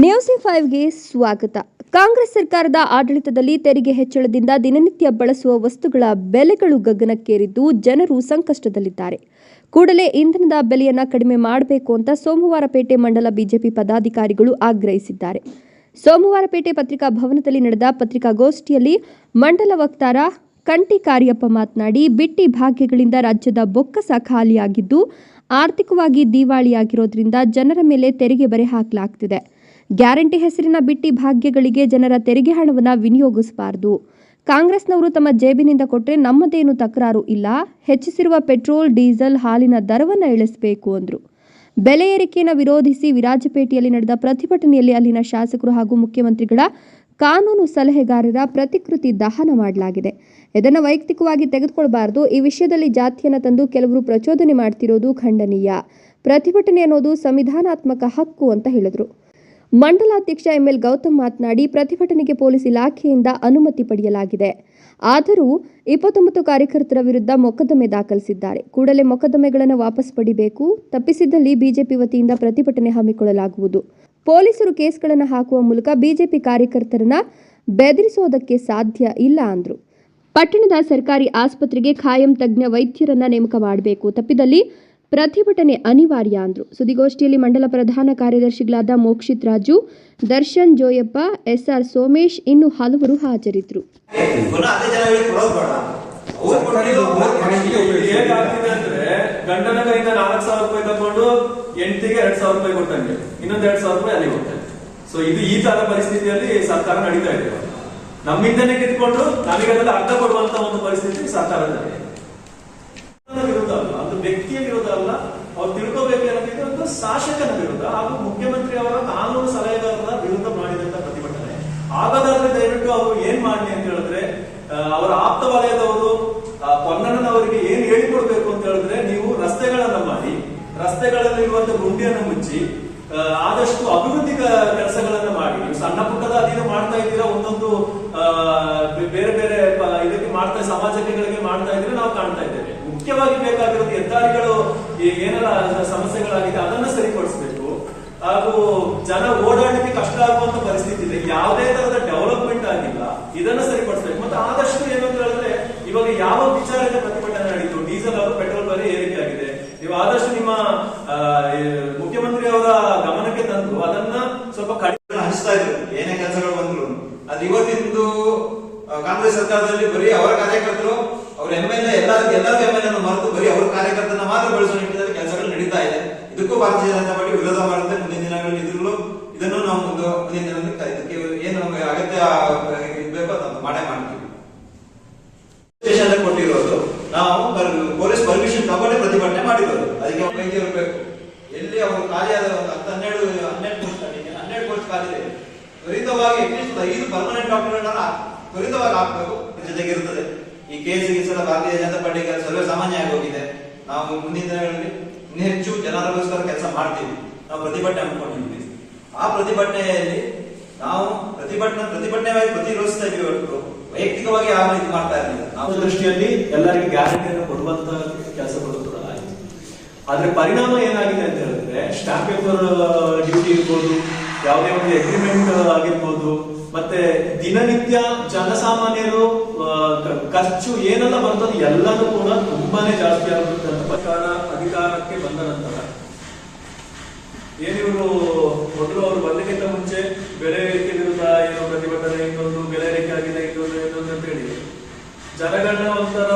News ಫೈವ್ಗೆ ಸ್ವಾಗತ. ಕಾಂಗ್ರೆಸ್ ಸರ್ಕಾರದ ಆಡಳಿತದಲ್ಲಿ ತೆರಿಗೆ ಹೆಚ್ಚಳದಿಂದ ದಿನನಿತ್ಯ ಬಳಸುವ ವಸ್ತುಗಳ ಬೆಲೆಗಳು ಗಗನಕ್ಕೇರಿದ್ದು ಜನರು ಸಂಕಷ್ಟದಲ್ಲಿದ್ದಾರೆ. ಕೂಡಲೇ ಇಂಧನದ ಬೆಲೆಯನ್ನು ಕಡಿಮೆ ಮಾಡಬೇಕು ಅಂತ ಸೋಮವಾರಪೇಟೆ ಮಂಡಲ ಬಿಜೆಪಿ ಪದಾಧಿಕಾರಿಗಳು ಆಗ್ರಹಿಸಿದ್ದಾರೆ. ಸೋಮವಾರಪೇಟೆ ಪತ್ರಿಕಾ ಭವನದಲ್ಲಿ ನಡೆದ ಪತ್ರಿಕಾಗೋಷ್ಠಿಯಲ್ಲಿ ಮಂಡಲ ವಕ್ತಾರ ಕಂಟಿ ಕಾರ್ಯಪ್ಪ ಮಾತನಾಡಿ, ಬಿಟ್ಟಿ ಭಾಗ್ಯಗಳಿಂದ ರಾಜ್ಯದ ಬೊಕ್ಕಸ ಖಾಲಿಯಾಗಿದ್ದು, ಆರ್ಥಿಕವಾಗಿ ದಿವಾಳಿಯಾಗಿರೋದ್ರಿಂದ ಜನರ ಮೇಲೆ ತೆರಿಗೆ ಬರೆ ಹಾಕಲಾಗ್ತಿದೆ. ಗ್ಯಾರಂಟಿ ಹೆಸರಿನ ಬಿಟ್ಟಿ ಭಾಗ್ಯಗಳಿಗೆ ಜನರ ತೆರಿಗೆ ಹಣವನ್ನು ವಿನಿಯೋಗಿಸಬಾರದು. ಕಾಂಗ್ರೆಸ್ನವರು ತಮ್ಮ ಜೇಬಿನಿಂದ ಕೊಟ್ಟರೆ ನಮ್ಮದೇನು ತಕರಾರು ಇಲ್ಲ. ಹೆಚ್ಚಿಸಿರುವ ಪೆಟ್ರೋಲ್, ಡೀಸೆಲ್ ಹಾಲಿನ ದರವನ್ನು ಇಳಿಸಬೇಕು ಅಂದರು. ಬೆಲೆ ಏರಿಕೆಯನ್ನು ವಿರೋಧಿಸಿ ವಿರಾಜಪೇಟೆಯಲ್ಲಿ ನಡೆದ ಪ್ರತಿಭಟನೆಯಲ್ಲಿ ಅಲ್ಲಿನ ಶಾಸಕರು ಹಾಗೂ ಮುಖ್ಯಮಂತ್ರಿಗಳ ಕಾನೂನು ಸಲಹೆಗಾರರ ಪ್ರತಿಕೃತಿ ದಹನ ಮಾಡಲಾಗಿದೆ. ಇದನ್ನು ವೈಯಕ್ತಿಕವಾಗಿ ತೆಗೆದುಕೊಳ್ಬಾರದು. ಈ ವಿಷಯದಲ್ಲಿ ಜಾತಿಯನ್ನು ತಂದು ಕೆಲವರು ಪ್ರಚೋದನೆ ಮಾಡ್ತಿರೋದು ಖಂಡನೀಯ. ಪ್ರತಿಭಟನೆ ಅನ್ನೋದು ಸಂವಿಧಾನಾತ್ಮಕ ಹಕ್ಕು ಅಂತ ಹೇಳಿದರು. ಮಂಡಲಾಧ್ಯಕ್ಷ ಎಂಎಲ್ ಗೌತಮ್ ಮಾತನಾಡಿ, ಪ್ರತಿಭಟನೆಗೆ ಪೊಲೀಸ್ ಇಲಾಖೆಯಿಂದ ಅನುಮತಿ ಪಡೆಯಲಾಗಿದೆ. ಆದರೂ ಇಪ್ಪತ್ತೊಂಬತ್ತು ಕಾರ್ಯಕರ್ತರ ವಿರುದ್ಧ ಮೊಕದ್ದಮೆ ದಾಖಲಿಸಿದ್ದಾರೆ. ಕೂಡಲೇ ಮೊಕದ್ದಮೆಗಳನ್ನು ವಾಪಸ್ ಪಡಿಬೇಕು ತಪ್ಪಿಸಿದ್ದಲ್ಲಿ ಬಿಜೆಪಿ ವತಿಯಿಂದ ಪ್ರತಿಭಟನೆ ಹಮ್ಮಿಕೊಳ್ಳಲಾಗುವುದು. ಪೊಲೀಸರು ಕೇಸ್ಗಳನ್ನು ಹಾಕುವ ಮೂಲಕ ಬಿಜೆಪಿ ಕಾರ್ಯಕರ್ತರನ್ನ ಬೆದರಿಸೋದಕ್ಕೆ ಸಾಧ್ಯ ಇಲ್ಲ ಅಂದರು. ಪಟ್ಟಣದ ಸರ್ಕಾರಿ ಆಸ್ಪತ್ರೆಗೆ ಖಾಯಂ ತಜ್ಞ ವೈದ್ಯರನ್ನ ನೇಮಕ ಮಾಡಬೇಕು. ತಪ್ಪಿದಲ್ಲಿ ಪ್ರತಿಭಟನೆ ಅನಿವಾರ್ಯ ಅಂದ್ರು. ಸುದ್ದಿಗೋಷ್ಠಿಯಲ್ಲಿ ಮಂಡಲ ಪ್ರಧಾನ ಕಾರ್ಯದರ್ಶಿಗಳಾದ ಮೋಕ್ಷಿತ್ ರಾಜು, ದರ್ಶನ್ ಜೋಯಪ್ಪ, ಎಸ್ಆರ್ ಸೋಮೇಶ್ ಇನ್ನು ಹಲವರು ಹೋಗ್ತದೆ ಸೊ ಇದು ಈ ತರ ಪರಿಸ್ಥಿತಿಯಲ್ಲಿ ಸರ್ಕಾರ ನಡೀತಾ ಇದೆ. ನಮ್ಮಿಂದನೇ ಕಿತ್ಕೊಂಡು ನಮಗೆ ಅರ್ಧ ಕೊಡುವಂತ ಒಂದು ಪರಿಸ್ಥಿತಿ ಸರ್ಕಾರದಲ್ಲಿ. ವಿರುದ್ಧ ಅಲ್ಲ. ಅದು ವ್ಯಕ್ತಿಯ ವಿರುದ್ಧ ಅಲ್ಲ. ಅವ್ರು ತಿಳ್ಕೋಬೇಕೇನಂತಿದ್ರೆ ಒಂದು ಶಾಸಕನ ವಿರುದ್ಧ ಹಾಗೂ ಮುಖ್ಯಮಂತ್ರಿ ಅವರ ಕಾನೂನು ಸಲಹೆಗಾರರ ವಿರುದ್ಧ ಮಾಡಿದಂತ ಪ್ರತಿಭಟನೆ. ಆಗದಾದ್ರೆ ದಯವಿಟ್ಟು ಅವರು ಏನ್ ಮಾಡಲಿ ಅಂತ ಹೇಳಿದ್ರೆ ಅವರ ಆಪ್ತ ವಲಯದವರು ಪೊನ್ನಣ್ಣನವರಿಗೆ ಏನ್ ಹೇಳಿಕೊಡ್ಬೇಕು ಅಂತ ಹೇಳಿದ್ರೆ, ನೀವು ರಸ್ತೆಗಳನ್ನ ಮಾಡಿ ರಸ್ತೆಗಳಲ್ಲಿ ಇರುವಂತಹ ಗುಂಡಿಯನ್ನು ಮುಚ್ಚಿ ಆದಷ್ಟು ಅಭಿವೃದ್ಧಿ ಕೆಲಸಗಳನ್ನ ಮಾಡಿ. ನೀವು ಸಣ್ಣ ಪುಟ್ಟದ ಅಧೀನ ಮಾಡ್ತಾ ಇದ್ದೀರಾ, ಒಂದೊಂದು ಬೇರೆ ಬೇರೆ ಇದಕ್ಕೆ ಮಾಡ್ತಾ ಸಮಾಜಗಳಿಗೆ ಮಾಡ್ತಾ ಇದ್ರೆ ನಾವು ಕಾಣ್ತಾ ಇದ್ದೇವೆ. ಮುಖ್ಯವಾಗಿ ಬೇಕಾಗಿರೋದು ಹೆದ್ದಾರಿಗಳು ಏನೆಲ್ಲ ಸಮಸ್ಯೆಗಳಾಗಿದೆ, ಅದನ್ನ ಸರಿಪಡಿಸಬೇಕು. ಹಾಗೂ ಜನ ಓಡಾಡಲಿಕ್ಕೆ ಕಷ್ಟ ಆಗುವಂತ ಪರಿಸ್ಥಿತಿ ಇದೆ. ಯಾವುದೇ ತರದ ಡೆವಲಪ್ಮೆಂಟ್ ಆಗಿಲ್ಲ. ಇದನ್ನ ಸರಿಪಡಿಸಬೇಕು. ಮತ್ತೆ ಆದಷ್ಟು ಏನು ಅಂತ ಹೇಳಿದ್ರೆ, ಇವಾಗ ಯಾವ ವಿಚಾರಕ್ಕೆ ಪ್ರತಿಭಟನೆ ನಡೀತು? ಡೀಸೆಲ್ ಹಾಗೂ ಪೆಟ್ರೋಲ್ ಬೆಲೆ ಏರಿಕೆ ಆಗಿದೆ ನೀವು ಆದಷ್ಟು ನಿಮ್ಮ ಮುಖ್ಯಮಂತ್ರಿ ಅವರ ಗಮನಕ್ಕೆ ತಂದು ಅದನ್ನ ಸ್ವಲ್ಪ ಕಡಿಮೆ ಹಂಚ್ತಾ ಇದ್ರು. ಏನೇ ಕೆಲಸಗಳು ಬಂದ್ರು. ಅದು ಇವತ್ತಿಂದು ಕಾಂಗ್ರೆಸ್ ಸರ್ಕಾರದಲ್ಲಿ ಬರೀ ಅವರ ಕಾರ್ಯಕರ್ತರು ಅವ್ರ ಎಂ ಎಲ್ ಎ ಎಲ್ಲರಿಗೂ ಎಲ್ಲರಿಗೂ ಎಂ ಎಲ್ ಎ ಮರೆತು ಬರೀ ಅವ್ರ ಕಾರ್ಯಕರ್ತನ ಮಾತ್ರ ಬೆಳೆಸುವ ನಿಟ್ಟಿನಲ್ಲಿ ಕೆಲಸಗಳು ನಡೀತಾ ಇದೆ. ಇದಕ್ಕೂ ಭಾರತೀಯ ಜನತಾ ಪಾರ್ಟಿ ವಿರೋಧ ಮಾಡುತ್ತೆ. ಮುಂದಿನ ದಿನಗಳಲ್ಲಿ ಇದ್ರೂ ಇದನ್ನು ನಾವು ಮುಂದೆ ಮುಂದಿನ ದಿನದಲ್ಲಿ ಇದಕ್ಕೆ ಏನು ನಮಗೆ ಅಗತ್ಯ ಇರ್ಬೇಕು ಅದನ್ನು ಮಾಡೇ ಮಾಡ್ತೀವಿ. ಕೊಟ್ಟಿರೋದು, ನಾವು ಪೊಲೀಸ್ ಪರ್ಮಿಷನ್ ತಗೊಂಡೇ ಪ್ರತಿಭಟನೆ ಮಾಡಿರೋದು. ಅದಕ್ಕೆ ಅವ್ರು ಕೈ ಇರಬೇಕು. ಎಲ್ಲಿ ಅವರು ಆದ ಒಂದು ಹತ್ತು ಹನ್ನೆರಡು ಹನ್ನೆರಡು ಪೋಸ್ಟ್ ಹನ್ನೆರಡು ಪೋಸ್ಟ್ ಖಾಲಿದೆ ತ್ವರಿತವಾಗಿ ಅಟ್ಲೀಸ್ಟ್ ಐದು ಪರ್ಮನೆಂಟ್ ಡಾಕ್ಟರ್ಗಳನ್ನ ತ್ವರಿತವಾಗಿ ಹಾಕಬೇಕು. ಜೊತೆಗೆ ಇರ್ತದೆ. ಈ ಕೇಸಿಗೆ ಸಲ ಭಾರತೀಯ ಜನತಾ ಪಾರ್ಟಿ ಸರ್ವೇ ಸಾಮಾನ್ಯ ಆಗಿ ಹೋಗಿದೆ. ನಾವು ಮುಂದಿನ ದಿನಗಳಲ್ಲಿ ಇನ್ನೂ ಹೆಚ್ಚು ಜನರಿಗೋಸ್ಕರ ಕೆಲಸ ಮಾಡ್ತೀವಿ. ನಾವು ಪ್ರತಿಭಟನೆ ಹಮ್ಮಿಕೊಂಡಿದ್ವಿ ಆ ಪ್ರತಿಭಟನೆಯಲ್ಲಿ ನಾವು ಪ್ರತಿಭಟನೆ ಪ್ರತಿಭಟನೆಯಾಗಿ ಪ್ರತಿರೋಧಿಸ್ತಾ ಇದೀವಿ ಹೊರತು ವೈಯಕ್ತಿಕವಾಗಿ ಯಾವ ರೀತಿ ಮಾಡ್ತಾ ಇರಲಿಲ್ಲ. ನಾವು ನಾವು ದೃಷ್ಟಿಯಲ್ಲಿ ಎಲ್ಲರಿಗೂ ಗ್ಯಾರಂಟಿಯನ್ನು ಕೊಡುವಂತ ಕೆಲಸಗಳು ಕೂಡ ಆಯಿತು. ಆದ್ರೆ ಪರಿಣಾಮ ಏನಾಗಿದೆ ಅಂತ ಹೇಳಿದ್ರೆ ಸ್ಟಾಂಪ್ ಪೇಪರ್ ಡ್ಯೂಟಿ ಇರ್ಬೋದು, ಯಾವುದೇ ಒಂದು ಅಗ್ರಿಮೆಂಟ್ ಆಗಿರ್ಬೋದು ಮತ್ತೆ ದಿನನಿತ್ಯ ಜನಸಾಮಾನ್ಯರು ಖರ್ಚು ಏನೆಲ್ಲ ಬರ್ತದೆ ಎಲ್ಲನೂ ಕೂಡ ತುಂಬಾನೇ ಜಾಸ್ತಿ ಆಗುತ್ತೆ ಅಂತ ಪ್ರಕಾರ ಅಧಿಕಾರಕ್ಕೆ ಬಂದ ನಂತರ ಏನಿವರು ಮೊದಲು ಅವರು ಬಂದಕ್ಕಿಂತ ಮುಂಚೆ ಬೆಲೆ ಏರಿಕೆ ವಿರುದ್ಧ ಏನೋ ಪ್ರತಿಭಟನೆ, ಇನ್ನೊಂದು ಬೆಲೆ ಏರಿಕೆ ಆಗಿದೆ, ಇನ್ನೊಂದು ಇನ್ನೊಂದು ಅಂತ ಹೇಳಿ ಜನಗಳನ್ನ ಒಂಥರ